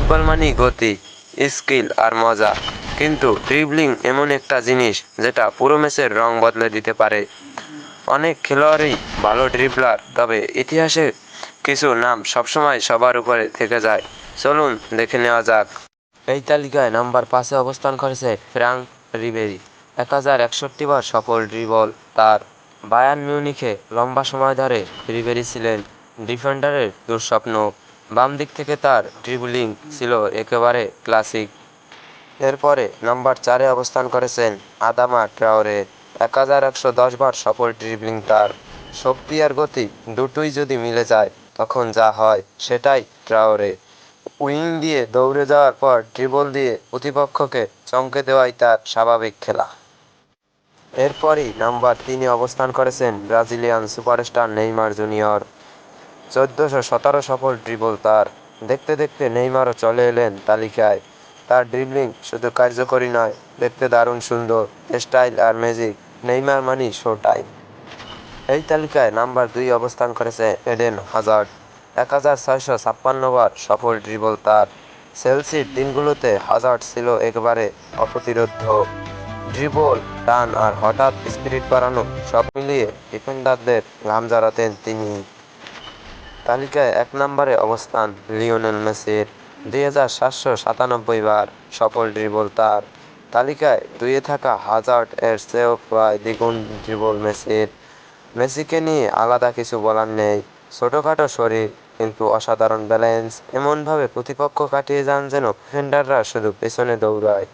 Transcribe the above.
Football মানেই গতি, skill আর মজা। কিন্তু ড্রিবলিং এমন একটা জিনিস যেটা পুরো ম্যাচের রং বদলে দিতে পারে। অনেক খেলোয়াড়ই ভালো ড্রিবলার তবে ইতিহাসে কিছু নাম সবসময় সবার উপরে থেকে যায়। চলুন দেখে নেওয়া যাক। এই তালিকায় নাম্বার পাঁচে অবস্থান করেছে ফ্র্যাঙ্ক রিবেরি। এক হাজার একষট্টি বার সফল ড্রিবল তার। বায়ার্ন মিউনিখে লম্বা সময় ধরে রিবেরি ছিলেন। ডিফেন্ডারের দুঃস্বপ্ন। বাম দিক থেকে তার ড্রিবলিং ছিল একেবারে ক্লাসিক এরপরে নাম্বার চারে অবস্থান করেছেন আদামা ট্রাওরে। এক হাজার একশো দশ বার সফল ড্রিবলিং তার। শক্তি আর গতি দুটোই যদি মিলে যায়, তখন যা হয় সেটাই ট্রাওরে। উইং দিয়ে দৌড়ে যাওয়ার পর ড্রিবল দিয়ে প্রতিপক্ষকে চমকে দেওয়াই তার স্বাভাবিক খেলা। এরপরই নাম্বার তিনে অবস্থান করেছেন ব্রাজিলিয়ান সুপারস্টার নেইমার জুনিয়র। চোদ্দোশো সতেরো সফল ড্রিবল তার। দেখতে দেখতে নেইমারও চলে এলেন তালিকায়। তার ড্রিবলিং শুধু কার্যকরী নয়, দেখতে দারুণ সুন্দর। স্টাইল আর magic Neymar money show time এই তালিকায় নাম্বার দুই অবস্থান করেছে এডেন হাজার্ড। এক হাজার ছয়শো ছাপ্পান্ন বার সফল ড্রিবল তার। সেলসির দিনগুলোতে হাজার্ড ছিল একবারে অপ্রতিরোধ্য। ড্রিবল টান আর হঠাৎ স্পিরিট বাড়ানো সব মিলিয়ে ডিফেন্ডারদের ঘাম ঝরাতেন তিনি। তালিকায় এক নম্বরে অবস্থান লিওনেল মেসির দুই হাজার সাতশো সাতানব্বই বার সফল ড্রিবল তার। তালিকায় দুইয়ে থাকা হাজার্ড এর চেয়েও প্রায় দ্বিগুণ ড্রিবল মেসির। মেসিকে নিয়ে আলাদা কিছু বলার নেই। ছোটোখাটো শরীর, কিন্তু অসাধারণ ব্যালেন্স এমনভাবে প্রতিপক্ষ কাটিয়ে যান যেন ডিফেন্ডাররা শুধু পেছনে দৌড়ায়।